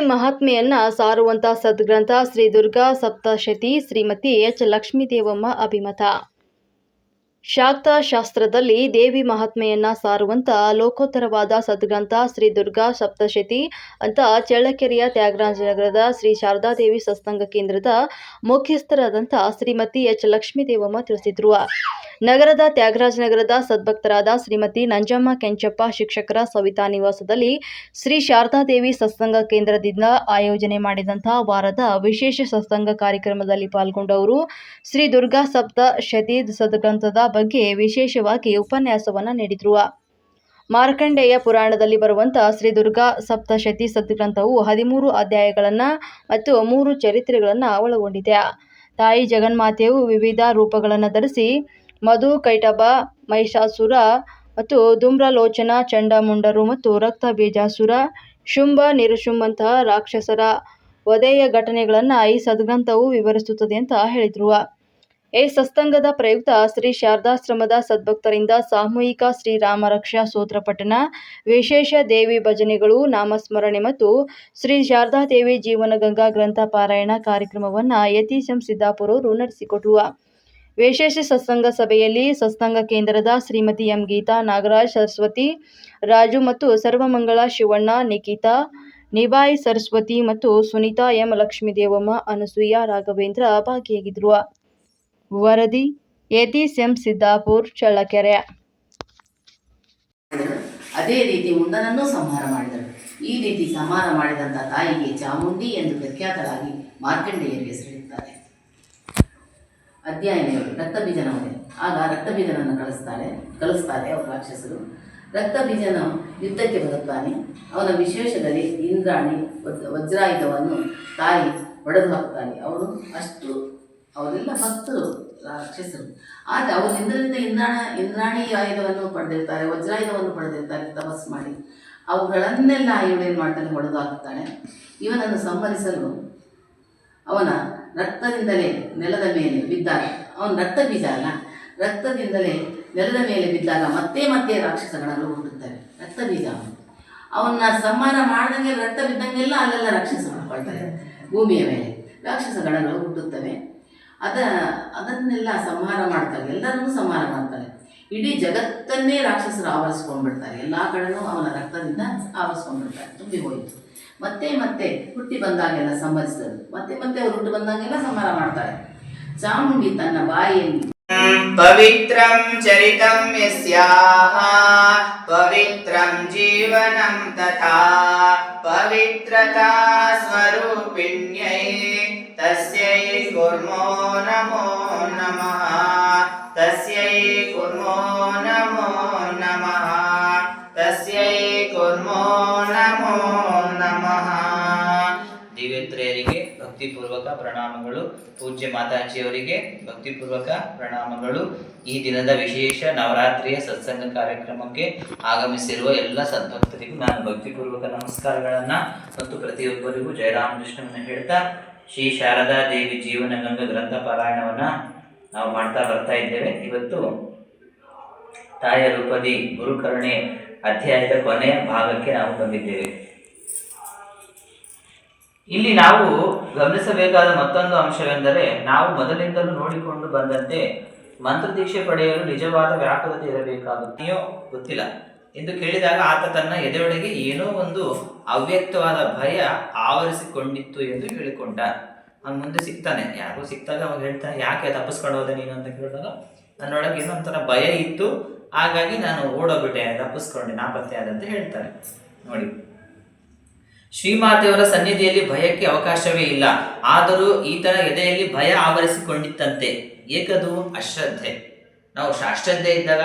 ಮಹಾತ್ಮೆಯನ್ನ ಸಾರುವಂತ ಸದ್ಗ್ರಂಥ ಶ್ರೀ ದುರ್ಗಾ ಸಪ್ತಶತಿ ಶ್ರೀಮತಿ ಎಚ್. ಲಕ್ಷ್ಮೀದೇವಮ್ಮ ಅಭಿಮತ. ಶಾಕ್ತ ಶಾಸ್ತ್ರದಲ್ಲಿ ದೇವಿ ಮಹಾತ್ಮೆಯನ್ನ ಸಾರುವಂತ ಲೋಕೋತ್ತರವಾದ ಸದ್ಗ್ರಂಥ ಶ್ರೀ ದುರ್ಗಾ ಸಪ್ತಶತಿ ಅಂತ ಚಳ್ಳಕೆರೆಯ ತ್ಯಾಗರಾಜನಗರದ ಶ್ರೀ ಶಾರದಾದೇವಿ ಸತ್ಸಂಗ ಕೇಂದ್ರದ ಮುಖ್ಯಸ್ಥರಾದಂಥ ಶ್ರೀಮತಿ ಎಚ್. ಲಕ್ಷ್ಮೀದೇವಮ್ಮ ತಿಳಿಸಿದ್ರು. ನಗರದ ತ್ಯಾಗರಾಜನಗರದ ಸದ್ಭಕ್ತರಾದ ಶ್ರೀಮತಿ ನಂಜಮ್ಮ ಕೆಂಚಪ್ಪ, ಶಿಕ್ಷಕರ ಸವಿತಾ ನಿವಾಸದಲ್ಲಿ ಶ್ರೀ ಶಾರದಾದೇವಿ ಸತ್ಸಂಗ ಕೇಂದ್ರದಿಂದ ಆಯೋಜನೆ ಮಾಡಿದಂತಹ ವಾರದ ವಿಶೇಷ ಸತ್ಸಂಗ ಕಾರ್ಯಕ್ರಮದಲ್ಲಿ ಪಾಲ್ಗೊಂಡವರು ಶ್ರೀ ದುರ್ಗಾ ಸಪ್ತ ಶತಿ ಸದ್ಗ್ರಂಥದ ಬಗ್ಗೆ ವಿಶೇಷವಾಗಿ ಉಪನ್ಯಾಸವನ್ನು ನೀಡಿದ್ರು. ಮಾರ್ಕಂಡೇಯ ಪುರಾಣದಲ್ಲಿ ಬರುವಂಥ ಶ್ರೀ ದುರ್ಗಾ ಸಪ್ತಶತಿ ಸದ್ಗ್ರಂಥವು ಹದಿಮೂರು ಅಧ್ಯಾಯಗಳನ್ನು ಮತ್ತು ಮೂರು ಚರಿತ್ರೆಗಳನ್ನು ಒಳಗೊಂಡಿದೆ. ತಾಯಿ ಜಗನ್ಮಾತೆಯು ವಿವಿಧ ರೂಪಗಳನ್ನು ಧರಿಸಿ ಮಧು, ಕೈಟಬ, ಮಹಿಷಾಸುರ ಮತ್ತು ಧೂಮ್ರಲೋಚನ, ಚಂಡಮುಂಡರು ಮತ್ತು ರಕ್ತ ಬೀಜಾಸುರ, ಶುಂಭ ನಿರುಶುಂಭಂತಹ ರಾಕ್ಷಸರ ವಧೆಯ ಘಟನೆಗಳನ್ನು ಈ ಸದ್ಗ್ರಂಥವು ವಿವರಿಸುತ್ತದೆ ಅಂತ ಹೇಳಿದ್ರು. ಈ ಸತ್ಸಂಗದ ಪ್ರಯುಕ್ತ ಶ್ರೀ ಶಾರದಾಶ್ರಮದ ಸದ್ಭಕ್ತರಿಂದ ಸಾಮೂಹಿಕ ಶ್ರೀರಾಮರಕ್ಷಾ ಸ್ತೋತ್ರ ಪಠಣ, ವಿಶೇಷ ದೇವಿ ಭಜನೆಗಳು, ನಾಮಸ್ಮರಣೆ ಮತ್ತು ಶ್ರೀ ಶಾರದಾದೇವಿ ಜೀವನ ಗಂಗಾ ಗ್ರಂಥ ಪಾರಾಯಣ ಕಾರ್ಯಕ್ರಮವನ್ನು ಯತೀಶಂ ಸಿದ್ದಾಪುರವರು ನಡೆಸಿಕೊಟ್ರು. ವಿಶೇಷ ಸತ್ಸಂಗ ಸಭೆಯಲ್ಲಿ ಸತ್ಸಂಗ ಕೇಂದ್ರದ ಶ್ರೀಮತಿ ಎಂ ಗೀತಾ ನಾಗರಾಜ್ ಸರಸ್ವತಿ, ರಾಜು ಮತ್ತು ಸರ್ವಮಂಗಳ ಶಿವಣ್ಣ ನಿಖಿತಾ ನಿಬಾಯಿ ಸರಸ್ವತಿ ಮತ್ತು ಸುನಿತಾ ಎಂ ಲಕ್ಷ್ಮೀದೇವಮ್ಮ, ಅನಸೂಯ ರಾಘವೇಂದ್ರ ಭಾಗಿಯಾಗಿದ್ರು. ವರದಿ ಯತೀಶ್ ಎಂ ಸಿದ್ದಾಪುರ್, ಚಳ್ಳಕೆರೆ. ಅದೇ ರೀತಿ ಉಂಡನನ್ನು ಸಂಹಾರ ಮಾಡಿದಳು. ಈ ರೀತಿ ಸಂಹಾರ ಮಾಡಿದಂತ ತಾಯಿಗೆ ಚಾಮುಂಡಿ ಎಂದು ಪ್ರಖ್ಯಾತರಾಗಿ ಮಾರ್ಕಂಡೇಯರು ಹೆಸರಿಡುತ್ತಾರೆ ರಕ್ತ ಆಗ ರಕ್ತ ಆಗ ರಕ್ತಬೀಜನನ್ನು ಕಳಿಸ್ತಾರೆ ಕಳಿಸ್ತಾರೆ ಅವರು ರಾಕ್ಷಸರು. ರಕ್ತಬೀಜನ ಯುದ್ಧಕ್ಕೆ ಬರುತ್ತಾನೆ. ಅವನ ವಿಶೇಷದಲ್ಲಿ ಇಂದ್ರಾಣಿ ವಜ್- ವಜ್ರಾಯುಧವನ್ನು ತಾಯಿ ಒಡೆದು ಹಾಕ್ತಾನೆ ಅವರು ಅಷ್ಟು, ಅವರೆಲ್ಲ ಭಕ್ತರು, ರಾಕ್ಷಸರು. ಆದರೆ ಅವರು ಇಂದ್ರನಿಂದ ಇಂದ್ರಾಣ, ಇಂದ್ರಾಣಿ ಆಯುಧವನ್ನು ಪಡೆದಿರ್ತಾರೆ, ವಜ್ರಾಯುಧವನ್ನು ಪಡೆದಿರ್ತಾರೆ, ತಪಸ್ಸು ಮಾಡಿ. ಅವುಗಳನ್ನೆಲ್ಲ ಇವಳೇನು ಮಾಡ್ತಾನೆ ಹೊಡೆದು ಹಾಕ್ತಾನೆ ಇವನನ್ನು ಸಂಹರಿಸಲು ಅವನ ರಕ್ತದಿಂದಲೇ ನೆಲದ ಮೇಲೆ ಬಿದ್ದಾಗ, ಅವನ ರಕ್ತ ಬೀಜ ಅಲ್ಲ ರಕ್ತದಿಂದಲೇ ನೆಲದ ಮೇಲೆ ಬಿದ್ದಾಗ ಮತ್ತೆ ಮತ್ತೆ ರಾಕ್ಷಸಗಳನ್ನು ಹುಟ್ಟುತ್ತವೆ. ರಕ್ತ ಬೀಜ ಅವನು. ಅವನ್ನ ಸಂಹಾರ ಮಾಡಿದಂಗೆ ರಕ್ತ ಬಿದ್ದಂಗೆಲ್ಲ ಅಲ್ಲೆಲ್ಲ ರಾಕ್ಷಸ ಮಾಡ್ಕೊಳ್ತಾರೆ ಭೂಮಿಯ ಮೇಲೆ ರಾಕ್ಷಸಗಳನ್ನು ಹುಟ್ಟುತ್ತವೆ. ಅದ, ಅದನ್ನೆಲ್ಲ ಸಂಹಾರ ಮಾಡ್ತಾರೆ. ಎಲ್ಲರನ್ನೂ ಸಂಹಾರ ಮಾಡ್ತಾರೆ. ಇಡೀ ಜಗತ್ತನ್ನೇ ರಾಕ್ಷಸರು ಆವರಿಸ್ಕೊಂಡ್ಬಿಡ್ತಾರೆ. ಎಲ್ಲ ಕಡೆಯೂ ಅವನ ರಕ್ತದಿಂದ ಆವರಿಸ್ಕೊಂಡ್ಬಿಡ್ತಾರೆ. ತುಂಬಿ ಹೋಯಿತು. ಮತ್ತೆ ಮತ್ತೆ ಹುಟ್ಟಿ ಬಂದಾಗೆಲ್ಲ ಸಂಬಂಧಿಸಿದರು ಮತ್ತೆ ಮತ್ತೆ ಅವರು ಹುಟ್ಟು ಬಂದಾಗೆಲ್ಲ ಸಂಹಾರ ಮಾಡ್ತಾರೆ. ಚಾಮುಂಡಿ ತನ್ನ ಬಾಯಿಯಲ್ಲಿ ಪವಿತ್ರಂ ಚರಿತಂ ಯಸ್ಯಾಹ, ಪವಿತ್ರಂ ಜೀವನಂ ತಥಾ, ಪವಿತ್ರತಾ ಸ್ವರೂಪಿಣ್ಯೈ ತಸ್ಯೈ ಕುರ್ಮೋ ನಮೋ ನಮಃ, ತಸ್ಯೈ ಕುರ್ಮೋ ನಮೋ ನಮಃ, ತಸ್ಯೈ ಕುರ್ಮೋ ನಮೋ ದಿವ್ಯತ್ರೆಯರಿಗೆ ಭಕ್ತಿಪೂರ್ವಕ ಪ್ರಣಾಮಗಳು. ಪೂಜ್ಯ ಮಾತಾಜಿಯವರಿಗೆ ಭಕ್ತಿಪೂರ್ವಕ ಪ್ರಣಾಮಗಳು. ಈ ದಿನದ ವಿಶೇಷ ನವರಾತ್ರಿಯ ಸತ್ಸಂಗ ಕಾರ್ಯಕ್ರಮಕ್ಕೆ ಆಗಮಿಸಿರುವ ಎಲ್ಲ ಸದ್ಭಕ್ತರಿಗೂ ನಾನು ಭಕ್ತಿಪೂರ್ವಕ ನಮಸ್ಕಾರಗಳನ್ನು ಮತ್ತು ಪ್ರತಿಯೊಬ್ಬರಿಗೂ ಜಯರಾಮಕೃಷ್ಣವನ್ನ ಹೇಳ್ತಾ, ಶ್ರೀ ಶಾರದಾ ದೇವಿ ಜೀವನ ಗಂಗ ಗ್ರಂಥ ಪಾರಾಯಣವನ್ನ ನಾವು ಮಾಡ್ತಾ ಬರ್ತಾ ಇದ್ದೇವೆ. ಇವತ್ತು ತಾಯ ರೂಪದಿ ಗುರುಕರ್ಣೆ ಅಧ್ಯಾಯದ ಕೊನೆಯ ಭಾಗಕ್ಕೆ ನಾವು ಬಂದಿದ್ದೇವೆ. ಇಲ್ಲಿ ನಾವು ಗಮನಿಸಬೇಕಾದ ಮತ್ತೊಂದು ಅಂಶವೆಂದರೆ ನಾವು ಮೊದಲಿಂದಲೂ ನೋಡಿಕೊಂಡು ಬಂದಂತೆ ಮಂತ್ರದೀಕ್ಷೆ ಪಡೆಯಲು ನಿಜವಾದ ವ್ಯಾಕುಲತೆ ಇರಬೇಕಾಗುತ್ತೆಯೋ ಗೊತ್ತಿಲ್ಲ. ಎಂದು ಕೇಳಿದಾಗ ಆತ ತನ್ನ ಎದೆಯೊಳಗೆ ಏನೋ ಒಂದು ಅವ್ಯಕ್ತವಾದ ಭಯ ಆವರಿಸಿಕೊಂಡಿತ್ತು ಎಂದು ಹೇಳಿಕೊಂಡ. ಅವ್ನು ಮುಂದೆ ಸಿಗ್ತಾನೆ. ಯಾರೋ ಸಿಕ್ತಾಗ ಅವಾಗ ಹೇಳ್ತಾನೆ ಯಾಕೆ ತಪ್ಪಿಸ್ಕೊಂಡು ಹೋದೆ ನೀನು? ಅಂತ ಕೇಳಿದಾಗ, ನನ್ನೊಳಗೆ ಏನೋ ಒಂಥರ ಭಯ ಇತ್ತು. ಹಾಗಾಗಿ ನಾನು ಓಡೋಗ್ಬಿಟ್ಟೆ. ತಪ್ಪಿಸ್ಕೊಂಡೆ. ನಾಪತ್ತೆ ಆದಂತೆ ಹೇಳ್ತಾನೆ. ನೋಡಿ ಶ್ರೀಮಾತೆಯವರ ಸನ್ನಿಧಿಯಲ್ಲಿ ಭಯಕ್ಕೆ ಅವಕಾಶವೇ ಇಲ್ಲ. ಆದರೂ ಈತನ ಎದೆಯಲ್ಲಿ ಭಯ ಆವರಿಸಿಕೊಂಡಿತ್ತಂತೆ. ಏಕದು ಅಶ್ರದ್ಧೆ. ನಾವು ಅಶ್ರದ್ಧೆ ಇದ್ದಾಗ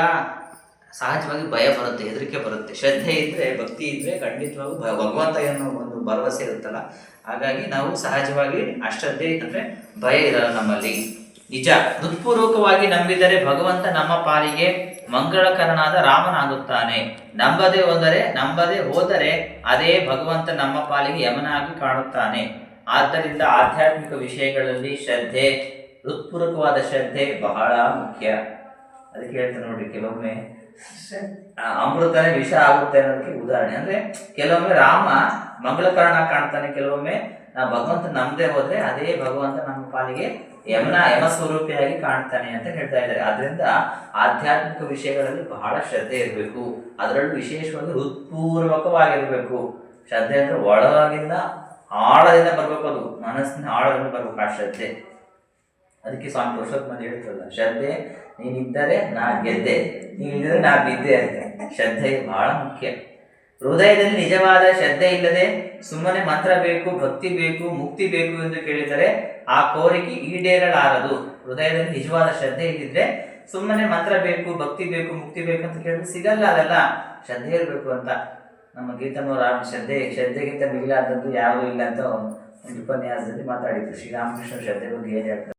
ಸಹಜವಾಗಿ ಭಯ ಬರುತ್ತೆ, ಹೆದರಿಕೆ ಬರುತ್ತೆ. ಶ್ರದ್ಧೆ ಇದ್ರೆ, ಭಕ್ತಿ ಇದ್ರೆ ಖಂಡಿತವಾಗೂ ಭಗವಂತ ಅನ್ನೋ ಒಂದು ಭರವಸೆ ಇರುತ್ತಲ್ಲ. ಹಾಗಾಗಿ ನಾವು ಸಹಜವಾಗಿ ಅಶ್ರದ್ಧೆ ಅಂದ್ರೆ ಭಯ ಇರಲ್ಲ ನಮ್ಮಲ್ಲಿ. ನಿಜ. ಹೃತ್ಪೂರ್ವಕವಾಗಿ ನಂಬಿದರೆ ಭಗವಂತ ನಮ್ಮ ಪಾಲಿಗೆ ಮಂಗಳಕರನಾದ ರಾಮನಾಗುತ್ತಾನೆ. ನಂಬದೆ ಹೋದರೆ ನಂಬದೆ ಹೋದರೆ ಅದೇ ಭಗವಂತ ನಮ್ಮ ಪಾಲಿಗೆ ಯಮನಾಗಿ ಕಾಣುತ್ತಾನೆ. ಆದ್ದರಿಂದ ಆಧ್ಯಾತ್ಮಿಕ ವಿಷಯಗಳಲ್ಲಿ ಶ್ರದ್ಧೆ, ಹೃತ್ಪೂರ್ವಕವಾದ ಶ್ರದ್ಧೆ ಬಹಳ ಮುಖ್ಯ. ಅದಕ್ಕೆ ಹೇಳ್ತಾರೆ ನೋಡಿ ಕೆಲವೊಮ್ಮೆ ಅಮೃತನೇ ವಿಷ ಆಗುತ್ತೆ ಅನ್ನೋದಕ್ಕೆ ಉದಾಹರಣೆ. ಅಂದ್ರೆ ಕೆಲವೊಮ್ಮೆ ರಾಮ ಮಂಗಳಕರಣ ಕಾಣ್ತಾನೆ, ಕೆಲವೊಮ್ಮೆ ಭಗವಂತ ನಮ್ದೇ ಹೋದ್ರೆ ಅದೇ ಭಗವಂತ ನಮ್ಮ ಪಾಲಿಗೆ ಯಮನ, ಯಮ ಸ್ವರೂಪಿಯಾಗಿ ಕಾಣ್ತಾನೆ ಅಂತ ಹೇಳ್ತಾ ಇದ್ದಾರೆ. ಆದ್ರಿಂದ ಆಧ್ಯಾತ್ಮಿಕ ವಿಷಯಗಳಲ್ಲಿ ಬಹಳ ಶ್ರದ್ಧೆ ಇರಬೇಕು. ಅದರಲ್ಲೂ ವಿಶೇಷವಾಗಿ ಹೃತ್ಪೂರ್ವಕವಾಗಿರ್ಬೇಕು. ಶ್ರದ್ಧೆ ಅಂದ್ರೆ ಒಳಗಿಂದ ಆಳದಿಂದ ಬರ್ಬೇಕು ಅದು. ಮನಸ್ಸಿನ ಆಳದಿಂದ ಬರ್ಬೇಕು ಆ ಶ್ರದ್ಧೆ. ಅದಕ್ಕೆ ಸ್ವಾಮಿ ಪುರುಷೋತ್ತಮ ಹೇಳ್ತಾರಲ್ಲ, ಶ್ರದ್ಧೆ ನೀನಿದ್ದರೆ ನಾ ಗೆದ್ದೆ. ನೀನಿದ್ದರೆ ನಾ ಬಿದ್ದೆ ಅಂತ. ಶ್ರದ್ಧೆ ಬಹಳ ಮುಖ್ಯ. ಹೃದಯದಲ್ಲಿ ನಿಜವಾದ ಶ್ರದ್ಧೆ ಇಲ್ಲದೆ ಸುಮ್ಮನೆ ಮಂತ್ರ ಬೇಕು, ಭಕ್ತಿ ಬೇಕು, ಮುಕ್ತಿ ಬೇಕು ಎಂದು ಕೇಳಿದರೆ ಆ ಕೋರಿಕೆ ಈಡೇರಲಾರದು. ಹೃದಯದಲ್ಲಿ ನಿಜವಾದ ಶ್ರದ್ಧೆ ಇದ್ದಿದ್ರೆ ಸುಮ್ಮನೆ ಮಂತ್ರ ಬೇಕು, ಭಕ್ತಿ ಬೇಕು, ಮುಕ್ತಿ ಬೇಕು ಅಂತ ಕೇಳಿದ್ರೆ ಸಿಗಲ್ಲ ಅದೆಲ್ಲ. ಶ್ರದ್ಧೆ ಇರಬೇಕು ಅಂತ. ನಮ್ಮ ಗೀತಮ್ಮವ್ರ ಆ ಶ್ರದ್ಧೆ, ಶ್ರದ್ಧೆಗಿಂತ ಮಿಗಿಲಾದದ್ದು ಯಾವುದೂ ಇಲ್ಲ ಅಂತ ಒಂದು ಉಪನ್ಯಾಸದಲ್ಲಿ ಮಾತಾಡಿದ್ರು. ಶ್ರೀರಾಮಕೃಷ್ಣ ಶ್ರದ್ಧೆ ಬಗ್ಗೆ ಏನು ಹೇಳ್ತಾರೆ?